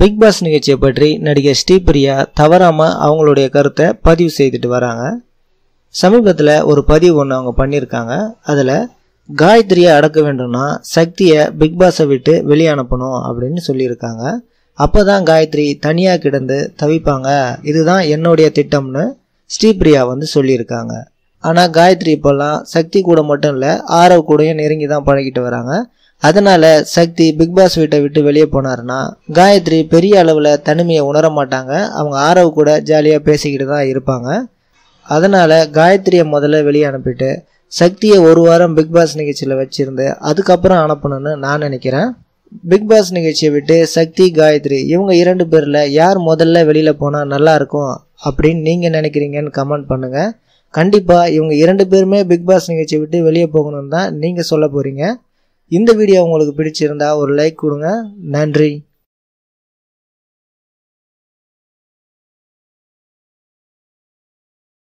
Big pass நிகழ்ச்சியை பற்றி நடிகை ஸ்ரீபிரியா தவறாமல் அவங்களுடைய கருத்தை பதிவு செய்துட்டு வராங்க. சமீபத்தில் ஒரு பதிவு ஒன்று அவங்க பண்ணியிருக்காங்க. அதில் காயத்ரியை அடக்க வேண்டும்னா சக்தியை பிக் பாஸை விட்டு வெளியே அனுப்பணும் அப்படின்னு சொல்லியிருக்காங்க. அப்போ தான் காயத்ரி தனியாக கிடந்து தவிப்பாங்க. இதுதான் என்னுடைய திட்டம்னு ஸ்ரீபிரியா வந்து சொல்லியிருக்காங்க. ஆனால் காயத்ரி இப்போல்லாம் சக்தி கூட மட்டும் இல்லை ஆரவ் கூடயும் நெருங்கி தான் பழகிட்டு வராங்க. அதனால சக்தி பிக் பாஸ் வீட்டை விட்டு வெளியே போனாருன்னா காயத்ரி பெரிய அளவில் தனிமையை உணர மாட்டாங்க. அவங்க ஆரவ் கூட ஜாலியாக பேசிக்கிட்டு தான் இருப்பாங்க. அதனால் காயத்ரியை முதல்ல வெளியே அனுப்பிட்டு சக்தியை ஒரு வாரம் பிக் பாஸ் நிகழ்ச்சியில் வச்சுருந்து அதுக்கப்புறம் அனுப்பணும்னு நான் நினைக்கிறேன். பிக் பாஸ் நிகழ்ச்சியை விட்டு சக்தி காயத்ரி இவங்க இரண்டு பேரில் யார் முதல்ல வெளியில் போனால் நல்லாயிருக்கும் அப்படின்னு நீங்கள் நினைக்கிறீங்கன்னு கமெண்ட் பண்ணுங்கள் கண்டிப்பாக இவங்க இரண்டு பேருமே பிக் பாஸ் நிகழ்ச்சியை விட்டு வெளியே போகணும்னு தான் நீங்கள் சொல்ல போகிறீங்க இந்த வீடியோ உங்களுக்கு பிடிச்சிருந்தா ஒரு லைக் கொடுங்க. நன்றி.